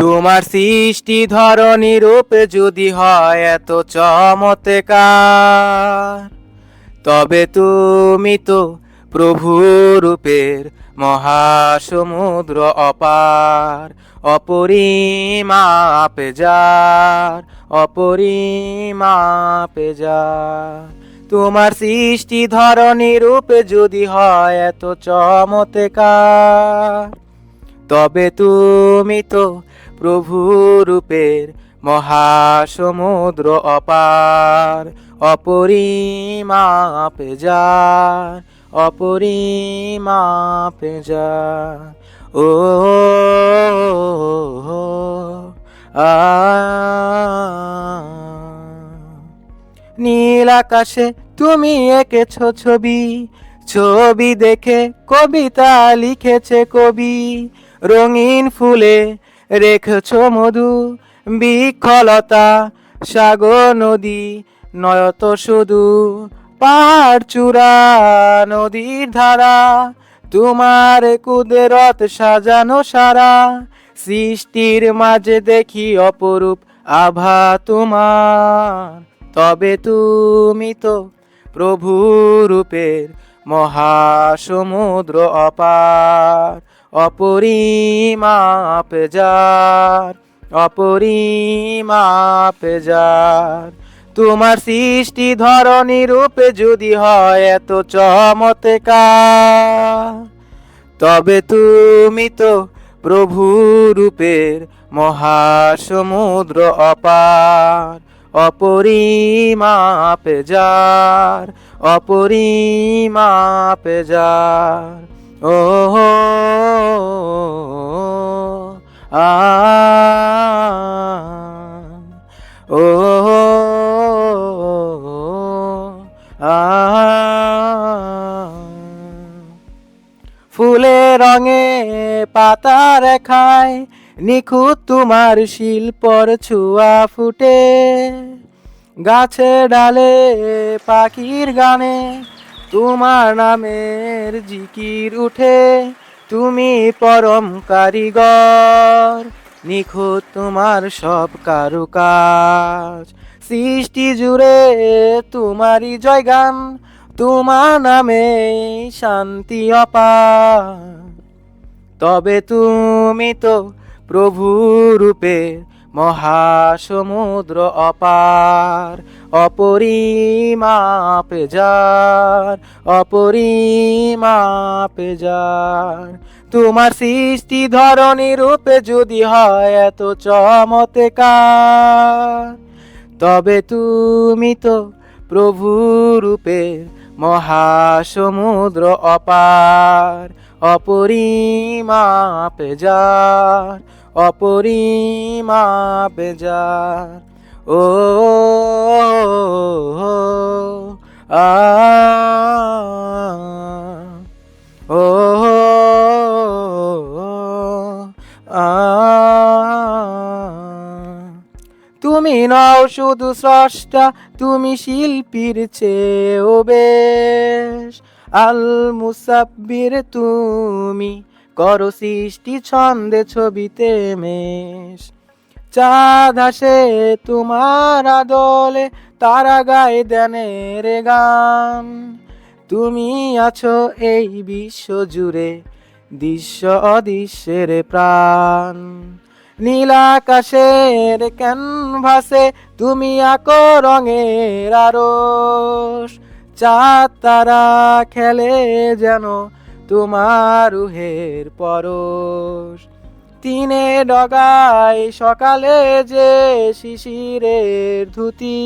তোমার সৃষ্টি ধরনী রূপে যদি হয় এত চমৎকার, তবে তুমি তো প্রভু রূপের মহাসমুদ্র অপার, অপরিমাপ যার অপরিমাপ যার। তোমার সৃষ্টি ধরনী রূপে যদি হয় এত চমৎকার তবে তুমি তো প্রভু রূপের মহাসমুদ্র অপার, অপরিমাপ যার অপরিমাপ যার। ও, আ, নীল আকাশে তুমি এঁকেছ ছবি ছবি দেখে কবিতা লিখেছে কবি। রঙিন ফুলে রেখেছ মধু বিক্ষলতা সাগর নদী, নয়ত শুধু পাহাড় চূড়া নদীর ধারা, তোমার কুদরত সাজানো সারা, সৃষ্টির মাঝে দেখি অপরূপ আভা তোমার। তবে তুমি তো প্রভু রূপের মহাসমুদ্র অপার। অপরিমাপ যার অপরিমাপ যার তোমার সৃষ্টি ধরনী রূপে যদি হয় এত চমৎকার। তবে তুমি তো প্রভু রূপের মহাসমুদ্র অপার। অপরিমাপ যার অপরিমাপ যার ও ফুলে রঙে পাতা রেখায় নিখুঁত তোমার শিল্পর ছুয়া ফুটে। গাছে ডালে পাখির গানে তোমার নামের জিকির উঠে। তুমি পরম কারিগর, নিখুঁত তোমার সব কারুকাজ। সৃষ্টি জুড়ে তোমারই জয়গান, তোমার নামে শান্তি অপার। তবে তুমি তো প্রভু রূপে মহাসমুদ্র অপার। অপরিমাপ যার অপরিমাপ যার। তোমার সৃষ্টি ধরনী রূপে যদি হয় এত চমৎকার। তবে তুমি তো প্রভু রূপের মহাসমুদ্র অপার অপরিমাপ যার অপরিমাপ যার। ও আ ও তুমি নও শুধু স্রষ্টা, তুমি শিল্পীর চেয়েও বেশ। আল মুসাব্বির তুমি করো সৃষ্টি ছন্দে ছবিতে মেশ। চাঁদ হাসে তোমার আদলে, তারা গায়ে দেনের গান। তুমি আছো এই বিশ্ব জুড়ে, দৃশ্য অদৃশ্যের প্রাণ। নীল আকাশের ক্যানভাসে তুমি আঁকো রঙের আরস চাঁদ, তারা খেলে যেন তোমার রুহের পরশ। তিনে ডগায় সকালে যে শিশিরের ধুতি,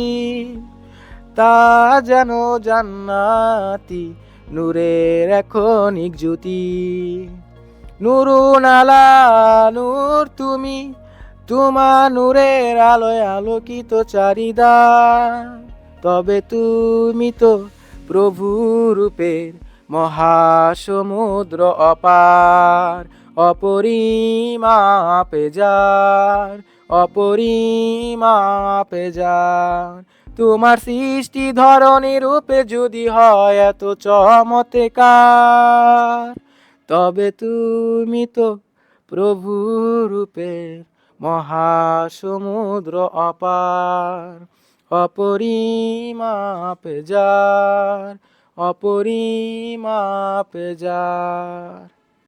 তা যেন জান্নাতি নূরের এখনিক জ্যোতি। নুরুন আলা নূর তুমি, তোমা নূরের আলোয় আলোকিত চারিদা। তবে তুমি তো প্রভু রূপের মহাসমুদ্র অপার, অপরিমাপ যার অপরিমাপ যার। তোমার সৃষ্টি ধরনী রূপে যদি হয় এত চমৎকার। তবে তুমি তো প্রভু রূপের মহাসমুদ্র অপার অপরিমাপ যার অপরিমাপ যার।